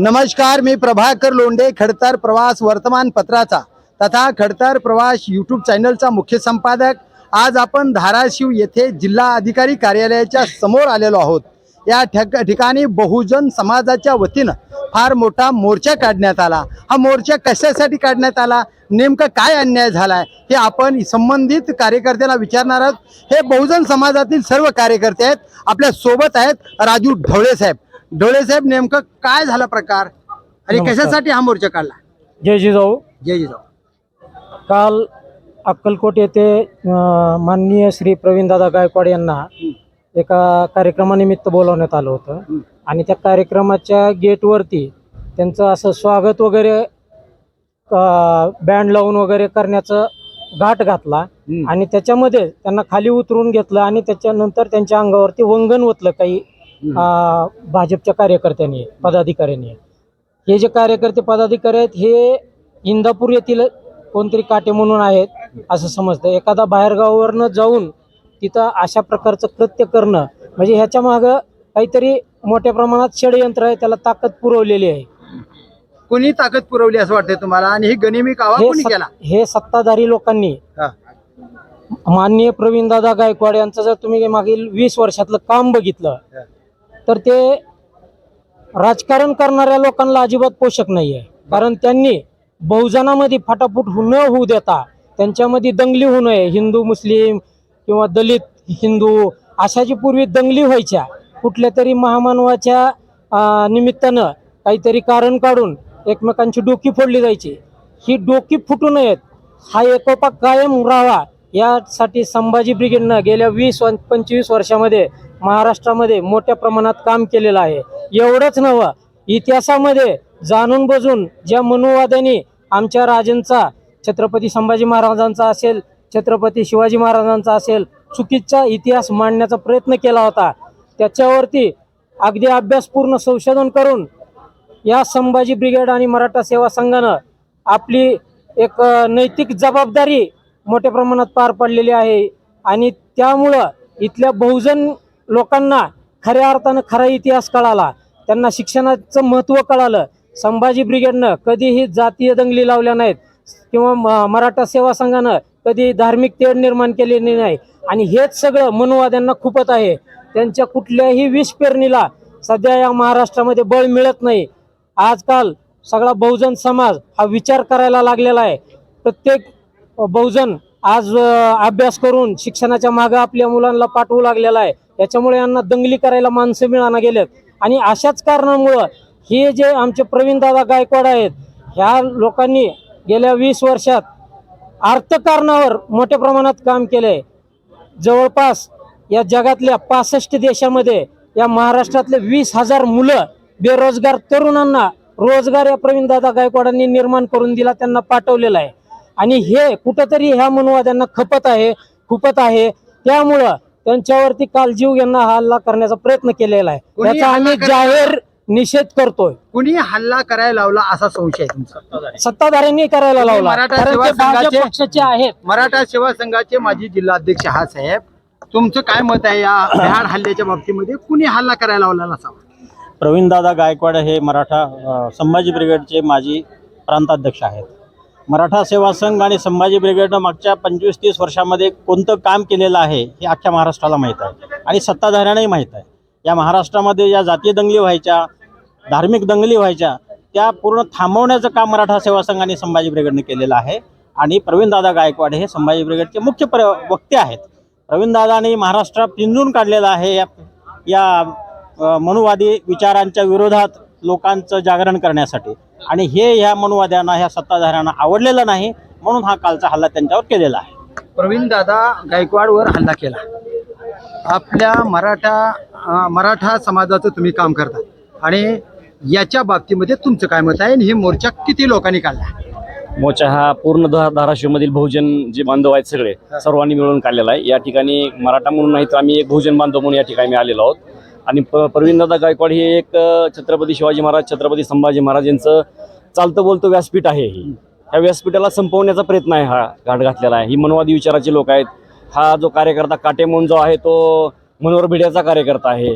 नमस्कार मी प्रभाकर लोंढे खडतर प्रवास वर्तमानपत्राचा तथा खडतर प्रवास यूट्यूब चॅनलचा मुख्य संपादक. आज आपण धाराशिव येथे जिल्हा अधिकारी कार्यालयाच्या समोर आलेलो आहोत. या ठक ठिकाणी बहुजन समाजाच्या वतीनं फार मोठा मोर्चा काढण्यात आला. हा मोर्चा कशासाठी काढण्यात आला? नेमकं काय अन्याय झाला आहे हे आपण संबंधित कार्यकर्त्यांना विचारणार आहोत. हे बहुजन समाजातील सर्व कार्यकर्ते आहेत. आपल्यासोबत आहेत राजू ढवळे साहेब. ढवळे साहेब नेमकं काय झाला प्रकार? आणि नमस्कार. कशासाठी हा मोर्चा काढला? जय जिजाऊ. जय जिजाऊ. काल अक्कलकोट येथे अं, माननीय श्री प्रवीणदादा गायकवाड यांना एका कार्यक्रमानिमित्त बोलवण्यात आलं होतं. आणि त्या कार्यक्रमाच्या गेटवरती त्यांचं असं स्वागत वगैरे बँड लावून वगैरे करण्याचं घाट घातला. आणि त्याच्यामध्ये त्यांना खाली उतरून घेतलं आणि त्याच्यानंतर त्यांच्या अंगावरती वंगण ओतलं काही भाजपच्या कार्यकर्त्यांनी पदाधिकाऱ्यांनी. हे जे कार्यकर्ते पदाधिकारी आहेत हे इंदापूर येथील कोणतरी काटे म्हणून आहेत असं समजतं. एखादा बाहेरगावावरनं जाऊन तिथं अशा प्रकारचं कृत्य करणं म्हणजे ह्याच्या मागं काहीतरी मोठ्या प्रमाणात षडयंत्र आहे त्याला ताकद पुरवलेली आहे. कोणी ताकद पुरवली असं वाटतंय तुम्हाला? आणि ही गनिमी कावा हे कोणी सत- केला? हे सत्ताधारी लोकांनी. हा. माननीय प्रवीणदादा गायकवाड यांचं जर तुम्ही मागील वीस वर्षातलं काम बघितलं हा. तर ते राजकारण करणाऱ्या लोकांना अजिबात पोषक नाही आहे कारण त्यांनी बहुजनामध्ये फाटाफूट न होऊ देता त्यांच्यामध्ये दंगली होऊ नये. हिंदू मुस्लिम किंवा दलित हिंदू अशा जी पूर्वी दंगली व्हायच्या कुठल्या तरी महामानवाच्या निमित्तानं काहीतरी कारण काढून एकमेकांची डोकी फोडली जायची. ही डोकी फुटू नयेत. हा एकोपा कायम राहावा. यासाठी संभाजी ब्रिगेडनं गेल्या वीस पंचवीस वर्षामध्ये महाराष्ट्रामध्ये मोठ्या प्रमाणात काम केलेलं आहे. एवढंच नव्हं इतिहासामध्ये जाणून बुजून ज्या मनुवाद्यांनी आमच्या राजांचा छत्रपती संभाजी महाराजांचा असेल छत्रपती शिवाजी महाराजांचा असेल चुकीचा इतिहास मांडण्याचा प्रयत्न केला होता. त्याच्यावरती अगदी अभ्यासपूर्ण संशोधन करून या संभाजी ब्रिगेड आणि मराठा सेवा संघानं आपली एक नैतिक जबाबदारी मोठ्या प्रमाणात पार पडलेली आहे. आणि त्यामुळं इथल्या बहुजन लोकांना खऱ्या अर्थानं खरा इतिहास कळाला. त्यांना शिक्षणाचं महत्त्व कळालं. संभाजी ब्रिगेडनं कधीही जातीय दंगली लावल्या नाहीत. किंवा म- मराठा सेवा संघानं कधी धार्मिक तेढ निर्माण केलेली नाही. आणि हेच सगळं मनुवाद्यांना खूपच आहे. त्यांच्या कुठल्याही विष पेरणीला सध्या या महाराष्ट्रामध्ये बळ मिळत नाही. आजकाल सगळा बहुजन समाज हा विचार करायला लागलेला आहे. प्रत्येक बहुजन आज अभ्यास करून शिक्षणाच्या मागं आपल्या मुलांना पाठवू लागलेला आहे. याच्यामुळे यांना दंगली करायला माणसं मिळाना गेलेत. आणि अशाच कारणामुळं हे जे आमचे प्रवीणदादा गायकवाड आहेत ह्या लोकांनी गेल्या वीस वर्षात अर्थकारणावर मोठ्या प्रमाणात काम केलंय. जवळपास या जगातल्या पासष्ट देशामध्ये या महाराष्ट्रातले वीस हजार मुलं बेरोजगार तरुणांना रोजगार या प्रवीणदादा गायकवाडांनी निर्माण करून दिला त्यांना पाठवलेला आहे. आणि हे कुठंतरी ह्या मनुवाद्यांना खपत आहे खुपत आहे. त्यामुळं त्यांच्यावरती काल जीव यांना हल्ला करण्याचा प्रयत्न केलेला आहे. त्याचा आम्ही जाहीर निषेध करतोय. कुणी हल्ला करायला लावला असा संशय सत्ताधाऱ्यांनी करायला लावला. मराठा पक्षाचे आहेत. मराठा सेवा संघाचे माजी जिल्हाध्यक्ष हा साहेब तुमचं काय मत आहे या भ्याड हल्ल्याच्या बाबतीमध्ये? कुणी हल्ला करायला लावला नसावा? प्रवीणदादा गायकवाड हे मराठा संभाजी ब्रिगेडचे माजी प्रांताध्यक्ष आहेत. मराठा सेवा संघ आणि संभाजी ब्रिगेडनं मागच्या पंचवीस तीस वर्षामध्ये कोणतं काम केलेलं आहे हे अख्ख्या महाराष्ट्राला माहीत आहे. आणि सत्ताधाऱ्यांनाही माहीत आहे. या महाराष्ट्रामध्ये या जातीय दंगली व्हायच्या धार्मिक दंगली व्हायच्या त्या पूर्ण थांबवण्याचं काम मराठा सेवा संघ आणि संभाजी ब्रिगेडनं केलेलं आहे. आणि प्रवीणदादा गायकवाड हे संभाजी ब्रिगेडचे मुख्य प्र वक्ते आहेत. प्रवीणदादांनी महाराष्ट्र पिंजून काढलेलं आहे या या मनुवादी विचारांच्या विरोधात लोकांचं जागरण करण्यासाठी. आणि हे ह्या मनुवाद्यांना ह्या सत्ताधाऱ्यांना आवडलेलं नाही म्हणून हा कालचा हल्ला त्यांच्यावर केलेला आहे. प्रवीण दादा गायकवाडवर हल्ला केला. आपल्या मराठा मराठा समाजाचं तुम्ही काम करता. आणि याच्या बाबतीमध्ये तुमचं काय मत आहे? आणि हे मोर्चा किती लोकांनी काढला? मोर्चा हा पूर्ण धा- धाराशिवमधील बहुजन जे बांधव आहेत सगळे सर्वांनी मिळून काढलेला आहे. या ठिकाणी मराठा म्हणून नाही तर आम्ही एक बहुजन बांधव म्हणून या ठिकाणी आलेलो आहोत. आणि प प्रवीणदादा गायकवाड हे एक छत्रपती शिवाजी महाराज छत्रपती संभाजी महाराज यांचं चालतं बोलतं व्यासपीठ आहे ही. ह्या व्यासपीठाला संपवण्याचा प्रयत्न आहे हा घाट घातलेला आहे. ही मनवादी विचाराचे लोक आहेत. हा जो कार्यकर्ता काटेमोन जो आहे तो मनोहर भिड्याचा कार्यकर्ता आहे.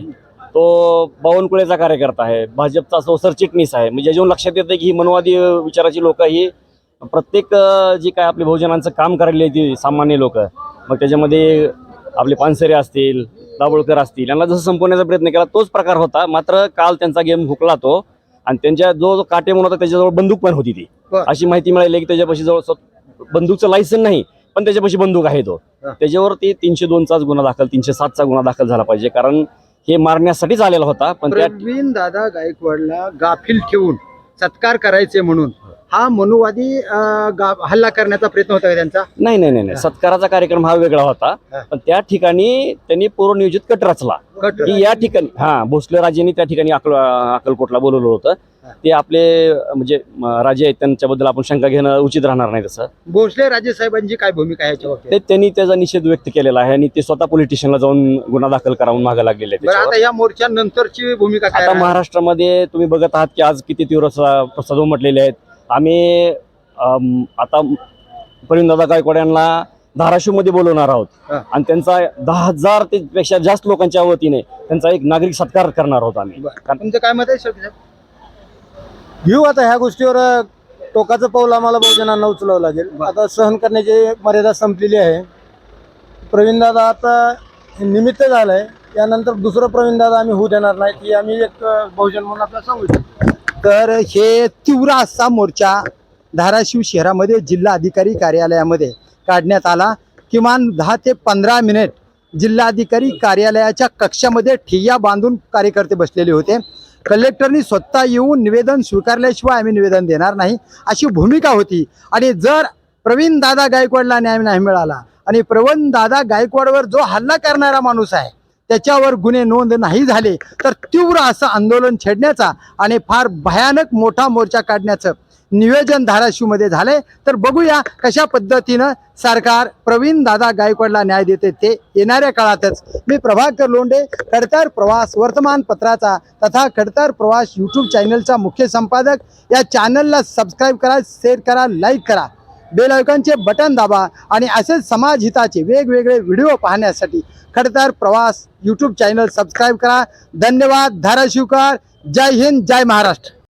तो बावनकुळेचा कार्यकर्ता आहे. भाजपचा तो सरचिटणीस आहे. म्हणजे जेव्हा लक्षात येतं की ही मनवादी विचाराची लोक ही प्रत्येक जी काय आपली बहुजनांचं काम करायला ती सामान्य लोक. मग त्याच्यामध्ये आपले पानसरे असतील दाभोळकर असतील. यांना जसं संपवण्याचा प्रयत्न केला तोच प्रकार होता. मात्र काल त्यांचा गेम हुकला तो आणि त्यांच्या जो जो काटे म्हणून होता त्याच्याजवळ बंदूक पण होती ती. अशी माहिती मिळाली की त्याच्यापाशी जवळ बंदूकचं लायसन नाही पण त्याच्यापाशी बंदूक आहे तो. हा. त्याच्यावरती तीनशे दोनचाच गुन्हा दाखल तीनशे सातचा गुन्हा दाखल झाला पाहिजे. कारण हे मारण्यासाठीच आलेला होता पण त्या दादा गायकवाडला गाफील ठेवून सत्कार करायचे म्हणून हा मनुवादी अं, गा- हल्ला करण्याचा प्रयत्न होता का त्यांचा नाही नाही नाही नाही. सत्काराचा कार्यक्रम हा वेगळा होता हा. पण त्या ठिकाणी त्यांनी पूर्वनियोजित कट रचला कट की या ठिकाणी हा भोसले राजेंनी त्या ठिकाणी अकल अक्कलकोटला बोलवलं होतं हा. ते आपले अं, म्हणजे म, राजे आहेत त्यांच्याबद्दल आपण शंका घेणं उचित राहणार नाही तसं भोसले राजे साहेबांची काय भूमिका आहे याच्या बाबतीत ते त्यांनी त्याचा निषेध व्यक्त केलेला आहे आणि ते स्वतः पोलीस स्टेशनला जाऊन गुन्हा दाखल करावून मागे लागलेले आहेत बरं त्याच्यावर. आता या मोर्चानंतरची भूमिका काय आता राहणार? महाराष्ट्रामध्ये तुम्ही बघत आहात की आज किती तीव्र प्रसाद उमटलेले आहेत आम्ही आता परिंदादा गायकवाड यांना धाराशिवमध्ये बोलवणार आहोत. आणि त्यांचा दहा हजार ते पेक्षा जास्त लोकांच्या वतीने त्यांचा एक नागरिक सत्कार करणार आहोत आम्ही. तुमचं काय मत आहे घेऊ आता ह्या गोष्टीवर टोकाचं पाऊल आम्हाला बहुजनांना उचलावं लागेल. आता सहन करण्याची मर्यादा संपलेली आहे. प्रवीण दादा आता निमित्त झालंय. यानंतर दुसरं प्रवीण दादा आम्ही होऊ देणार नाही की आम्ही एक बहुजन म्हणून आपल्याला सांगू शकतो. तर हे तीव्र असा मोर्चा धाराशिव शहरामध्ये जिल्हा अधिकारी कार्यालयामध्ये काढण्यात आला. किमान दहा ते पंधरा मिनिट जिल्हाधिकारी कार्यालयाच्या कक्षामध्ये ठिय्या बांधून कार्यकर्ते बसलेले होते. कलेक्टरनी स्वतः येऊन निवेदन स्वीकारल्याशिवाय आम्ही निवेदन देणार नाही अशी भूमिका होती. आणि जर प्रवीण दादा गायकवाडला न्याय नाही मिळाला आणि प्रवीण दादा गायकवाडवर जो हल्ला करणारा माणूस आहे त्याच्यावर गुन्हे नोंद नाही झाले तर तीव्र असं आंदोलन छेडण्याचा आणि फार भयानक मोठा मोर्चा काढण्याचं नियोजन धाराशिवमध्ये झालंय. तर बघूया कशा पद्धतीनं सरकार प्रवीण दादा गायकवाडला न्याय देते ते येणाऱ्या काळातच. मी प्रभाकर लोंडे खडतर प्रवास वर्तमानपत्राचा तथा खडतर प्रवास यूट्यूब चॅनलचा मुख्य संपादक. या चॅनलला सबस्क्राईब करा शेअर करा लाईक करा. बेल आयकॉनचे बटन दाबा आणि असेच समाजहिताचे वेगवेगळे व्हिडिओ पाहण्यासाठी खडतर प्रवास यूट्यूब चॅनल सबस्क्राईब करा. धन्यवाद. धाराशिवकर. जय हिंद. जय महाराष्ट्र.